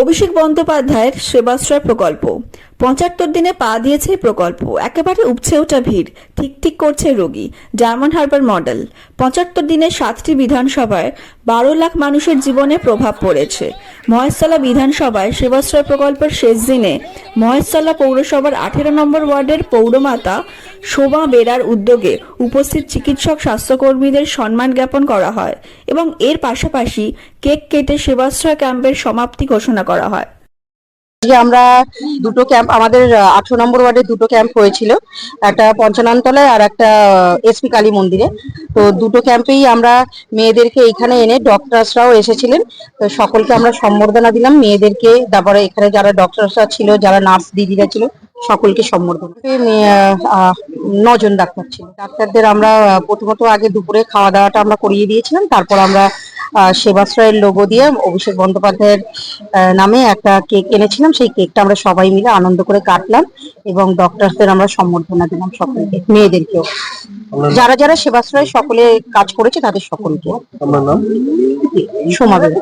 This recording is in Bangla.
অভিষেক বন্দ্যোপাধ্যায়ের সেবাশ্রয় প্রকল্প। পঁচাত্তর দিনে পা দিয়েছে প্রকল্প। একেবারে উপছে ওঠা ভিড়। ঠিক ঠিক করছে রোগী। Diamond Harbour model. পঁচাত্তর দিনে সাতটি বিধানসভায় বারো লাখ মানুষের জীবনে প্রভাব পড়েছে। মহেশতলা বিধানসভায় সেবাশ্রয় প্রকল্পের শেষ দিনে মহেশতলা পৌরসভার আঠেরো নম্বর ওয়ার্ডের পৌরমাতা শোভা বেরার উদ্যোগে উপস্থিত চিকিৎসক স্বাস্থ্যকর্মীদের সম্মান জ্ঞাপন করা হয় এবং এর পাশাপাশি কেক কেটে সেবাশ্রয় ক্যাম্পের সমাপ্তি ঘোষণা করা হয়। আজকে আমরা দুটো ক্যাম্প আমাদের আঠারো নম্বর ওয়ার্ডে দুটো ক্যাম্প হয়েছিল। একটা পঞ্চাননতলায় আর একটা এসপি কালী মন্দিরে। তো দুটো ক্যাম্পেই আমরা মেয়েদেরকে এখানে এনে ডক্টরসরাও এসেছিলেন। তো সকলকে আমরা সম্বর্ধনা দিলাম। মেয়েদেরকে তারপরে এখানে যারা ডক্টরসরা ছিল, যারা নার্স দিদিরা ছিল, সকলকে সম্বর্ধনা নজন ডাক্তার ছিল। ডাক্তারদের আমরা প্রথমত আগে দুপুরে খাওয়া দাওয়াটা আমরা করিয়ে দিয়েছিলাম। তারপর আমরা সেবাশ্রয়ের লোগো দিয়ে অভিষেক বন্দ্যোপাধ্যায়ের নামে একটা কেক এনেছিলাম। সেই কেকটা আমরা সবাই মিলে আনন্দ করে কাটলাম এবং ডক্টরদের আমরা সম্বর্ধনা দিলাম সকলকে মেয়েদেরকেও। যারা যারা সেবাশ্রয় সকলে কাজ করেছে তাদের সকলকে। সমাবেশ